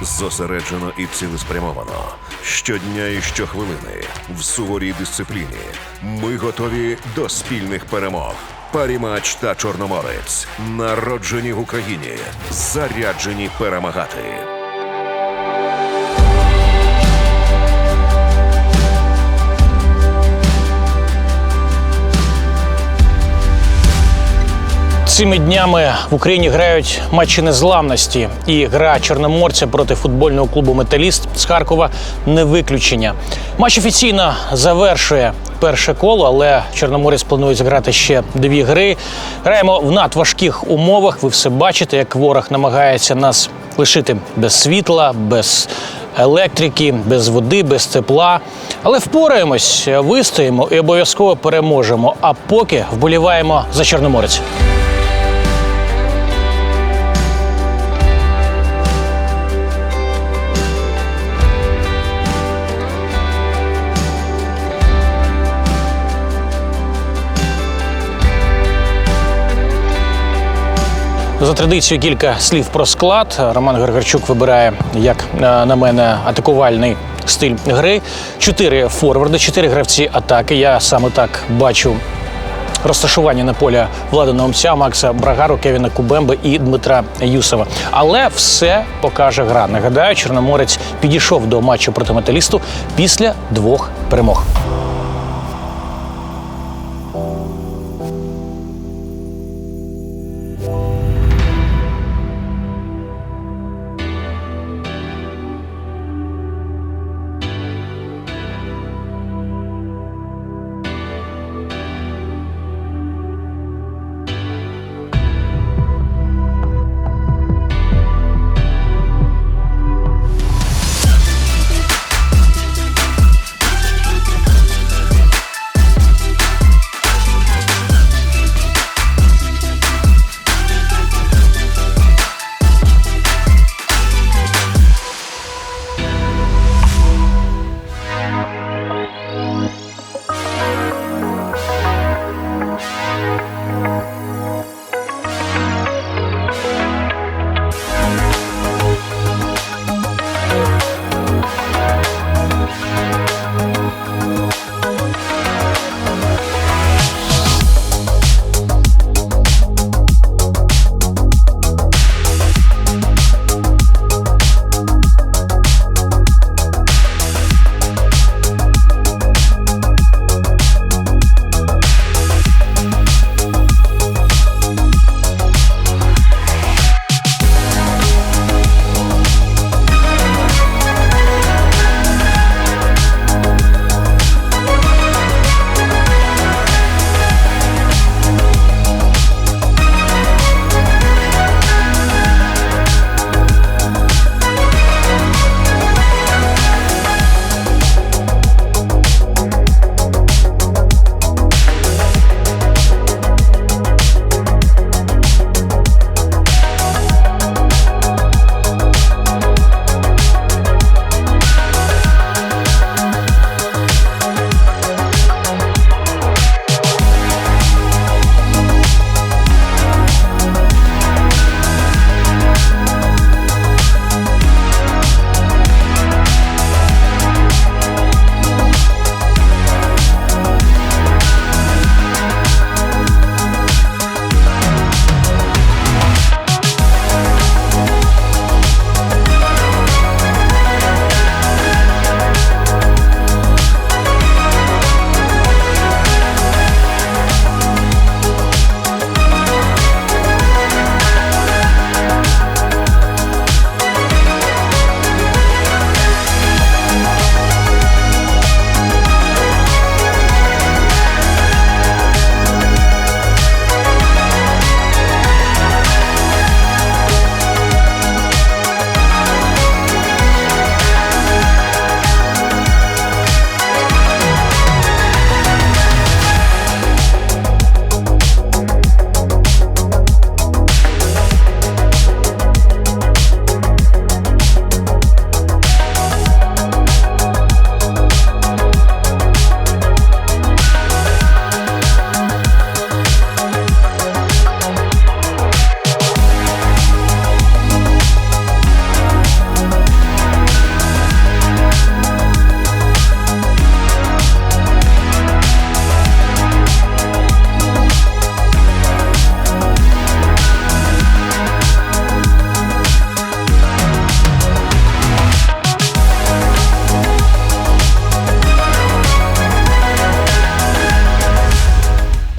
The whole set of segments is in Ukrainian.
Зосереджено і цілеспрямовано. Щодня і щохвилини в суворій дисципліні. Ми готові до спільних перемог. Парімач та Чорноморець народжені в Україні, заряджені перемагати. Цими днями в Україні грають матчі незламності, і гра чорноморця проти футбольного клубу Металіст з Харкова не виключення. Матч офіційно завершує перше коло, але Чорноморець планує зіграти ще дві гри. Граємо в надважких умовах. Ви все бачите, як ворог намагається нас лишити без світла, без електрики, без води, без тепла. Але впораємось, вистоїмо і обов'язково переможемо. А поки вболіваємо за Чорноморець. За традицією кілька слів про склад. Роман Григорчук вибирає, як е, на мене, атакувальний стиль гри. Чотири форварди, чотири гравці атаки. Я саме так бачу розташування на полі Влада Наумця, Макса Брагару, Кевіна Кубемби і Дмитра Юсова. Але все покаже гра. Нагадаю, Чорноморець підійшов до матчу проти металісту після двох перемог.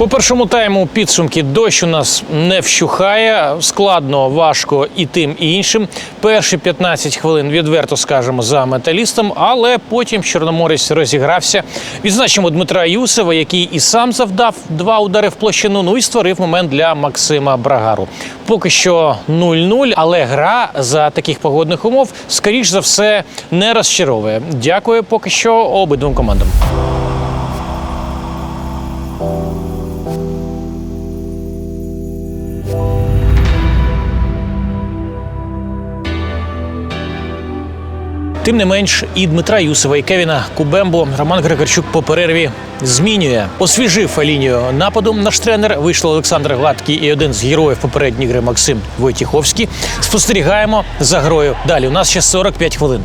Першому тайму підсумки дощ у нас не вщухає. Складно, важко і тим, і іншим. Перші 15 хвилин відверто скажемо за металістом, але потім Чорноморець розігрався. Відзначимо Дмитра Юсова, який і сам завдав два удари в площину. Ну і створив момент для Максима Брагару. Поки що 0-0, але гра за таких погодних умов, скоріш за все, не розчаровує. Дякую поки що обидвом командам. Тим не менш, і Дмитра Юсова, і Кевіна Кубембо Роман Григорчук по перерві змінює. Освіжив лінію нападу. Наш тренер вийшов Олександр Гладкий і один з героїв попередньої гри Максим Войтіховський. Спостерігаємо за грою. Далі у нас ще 45 хвилин.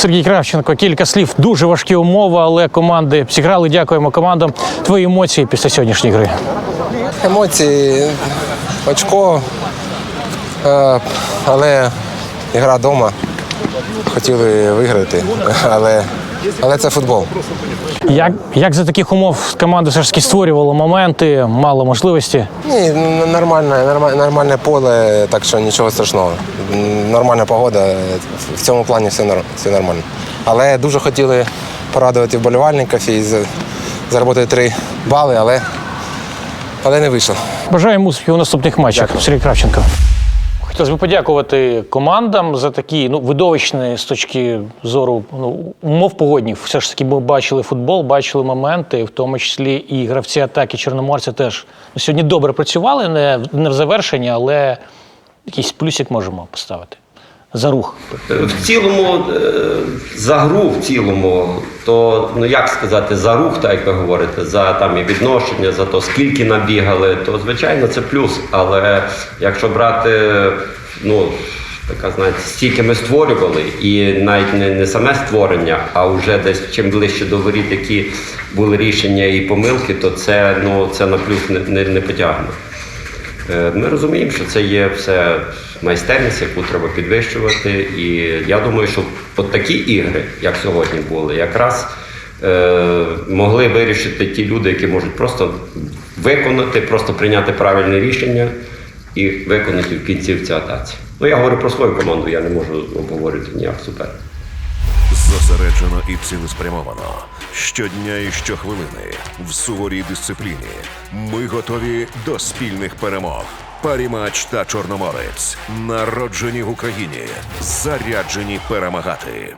Сергій Кравченко, кілька слів. Дуже важкі умови, але команди зіграли. Дякуємо командам. Твої емоції після сьогоднішньої гри. Емоції, очко, е, але гра вдома. Хотіли виграти, але, але це футбол. Як, як за таких умов команда все ж таки створювала моменти, мало можливості? Ні, нормальне, нормальне поле, так що нічого страшного. Нормальна погода, в цьому плані все, все нормально. Але дуже хотіли порадувати вболівальників і заробити три бали, але, але не вийшло. Бажаємо успіхів у наступних матчах. Сергій Кравченко. Хотілося б подякувати командам за такі ну, видовищні з точки зору ну, умов погодні. Все ж таки ми бачили футбол, бачили моменти, в тому числі і гравці атаки Чорноморця теж сьогодні добре працювали, не, не в завершенні, але якийсь плюсик можемо поставити. За рух. В цілому, е, за гру в цілому, то ну як сказати, за рух, так як ви говорите, за там і відношення, за то скільки набігали, то звичайно це плюс. Але якщо брати, ну така знаєте, стільки ми створювали, і навіть не, не саме створення, а вже десь чим ближче до воріт, які були рішення і помилки, то це ну це на плюс не, не, не потягне. Е, Ми розуміємо, що це є все майстерність, яку треба підвищувати. І я думаю, що от такі ігри, як сьогодні були, якраз е, могли вирішити ті люди, які можуть просто виконати, просто прийняти правильне рішення і виконати в кінцівці атаці. Ну я говорю про свою команду, я не можу обговорити ніяк суперника. Зосереджено і цілеспрямовано. Щодня і щохвилини в суворій дисципліні. Ми готові до спільних перемог. Парімач та Чорноморець народжені в Україні, заряджені перемагати.